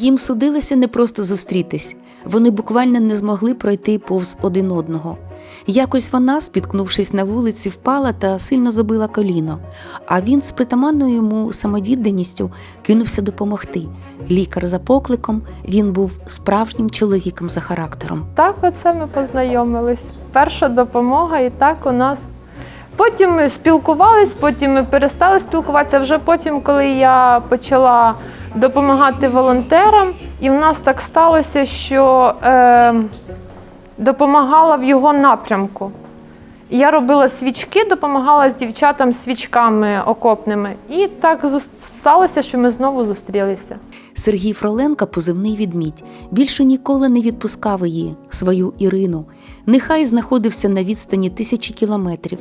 Їм судилося не просто зустрітись, вони буквально не змогли пройти повз один одного. Якось вона, спіткнувшись на вулиці, впала та сильно забила коліно, а він з притаманною йому самовідданістю кинувся допомогти. Лікар за покликом, він був справжнім чоловіком за характером. Так, оце ми познайомились. Перша допомога, і так у нас. Потім ми спілкувались, потім ми перестали спілкуватися. Вже потім, коли я почала допомагати волонтерам, і в нас так сталося, що е, допомагала в його напрямку. Я робила свічки, допомагала з дівчатам свічками окопними. І так сталося, що ми знову зустрілися. Сергій Фроленка, позивний відмідь, більше ніколи не відпускав її, свою Ірину. Нехай знаходився на відстані тисячі кілометрів.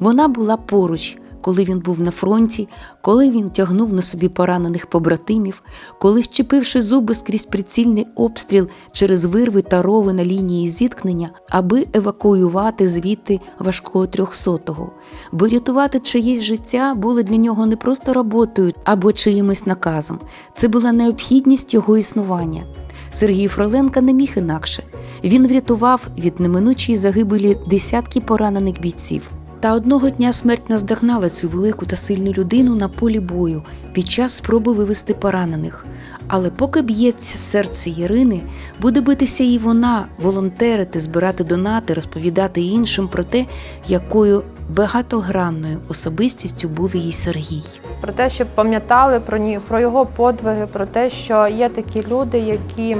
Вона була поруч, коли він був на фронті, коли він тягнув на собі поранених побратимів, коли, щепивши зуби скрізь прицільний обстріл через вирви та рови на лінії зіткнення, аби евакуювати звідти важкого трьохсотого. Бо рятувати чиєсь життя було для нього не просто роботою або чиїмось наказом, це була необхідність його існування. Сергій Фроленко не міг інакше. Він врятував від неминучої загибелі десятки поранених бійців. Та одного дня смерть наздогнала цю велику та сильну людину на полі бою під час спроби вивести поранених. Але поки б'ється серце Ірини, буде битися і вона, волонтерити, збирати донати, розповідати іншим про те, якою багатогранною особистістю був її Сергій. про те, щоб пам'ятали про ні про його подвиги, про те, що є такі люди, які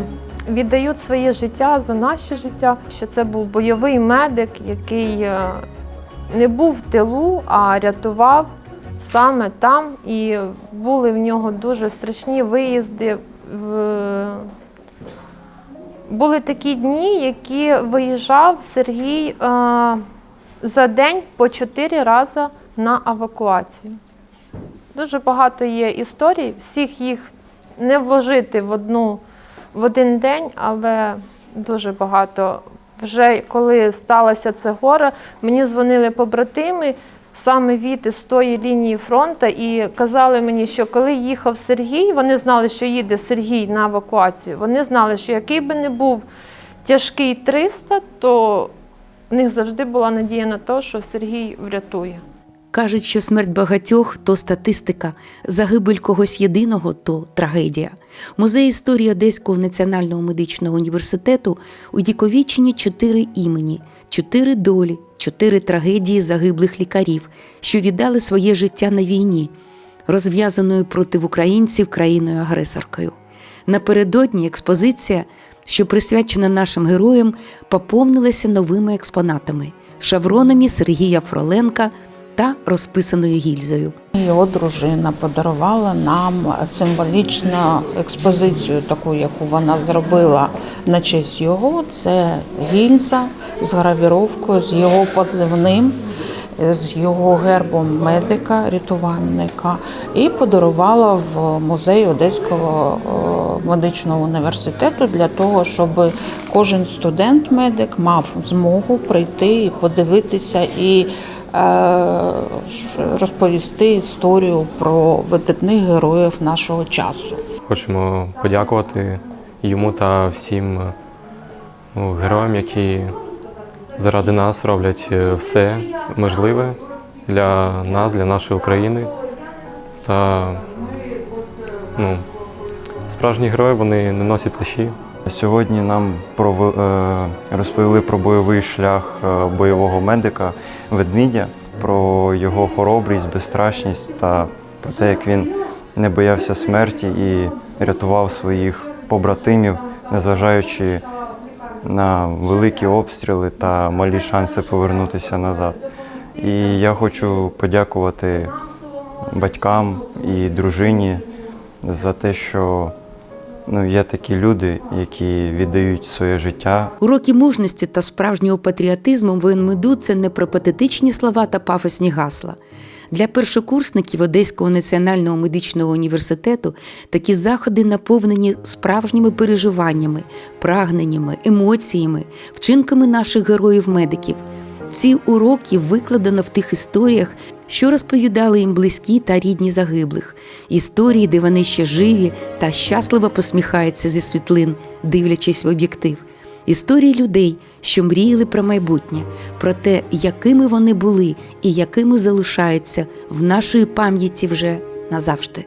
віддають своє життя за наше життя. Що це був бойовий медик, який е, не був в тилу, а рятував саме там. І були в нього дуже страшні виїзди. В... Були такі дні, які виїжджав Сергій е, за день по чотири рази на евакуацію. Дуже багато є історій, всіх їх не вложити в одну в один день, але дуже багато. Вже коли сталося це горе, мені дзвонили побратими саме від з тої лінії фронту і казали мені, що коли їхав Сергій, вони знали, що їде Сергій на евакуацію. Вони знали, що який би не був тяжкий 300, то в них завжди була надія на те, що Сергій врятує. Кажуть, що смерть багатьох то статистика, загибель когось єдиного то трагедія. Музей історії Одеського національного медичного університету удіковічені чотири імені, чотири долі, чотири трагедії загиблих лікарів, що віддали своє життя на війні, розв'язаною проти українців країною-агресоркою. Напередодні експозиція, що присвячена нашим героям, поповнилася новими експонатами шавронами Сергія Фроленка та розписаною гільзою. Його дружина подарувала нам символічну експозицію, таку, яку вона зробила на честь його. Це гільза з гравіровкою, з його позивним, з його гербом медика, рятувальника, і подарувала в музей Одеського е, медичного університету для того, щоб кожен студент-медик мав змогу прийти і подивитися і е, розповісти історію про видатних героїв нашого часу. Хочемо подякувати йому та всім ну, героям, які заради нас роблять е, все можливе для нас, для нашої України. Та ну, справжні герої вони не носять плащі. Сьогодні нам прови- е, розповіли про бойовий шлях е, бойового медика ведмідя, про його хоробрість, безстрашність та про те, як він не боявся смерті і рятував своїх побратимів, незважаючи на великі обстріли та малі шанси повернутися назад. І я хочу подякувати батькам і дружині за те, що ну, є такі люди, які віддають своє життя Уроки мужності та справжнього патріотизму воєнмеду – це не про патетичні слова та пафосні гасла. Для першокурсників Одеського національного медичного університету такі заходи наповнені справжніми переживаннями, прагненнями, емоціями, вчинками наших героїв-медиків. Ці уроки викладено в тих історіях, що розповідали їм близькі та рідні загиблих, історії, де вони ще живі та щасливо посміхаються зі світлин, дивлячись в об'єктив. Історії людей, що мріяли про майбутнє, про те, якими вони були і якими залишаються в нашої пам'яті вже назавжди.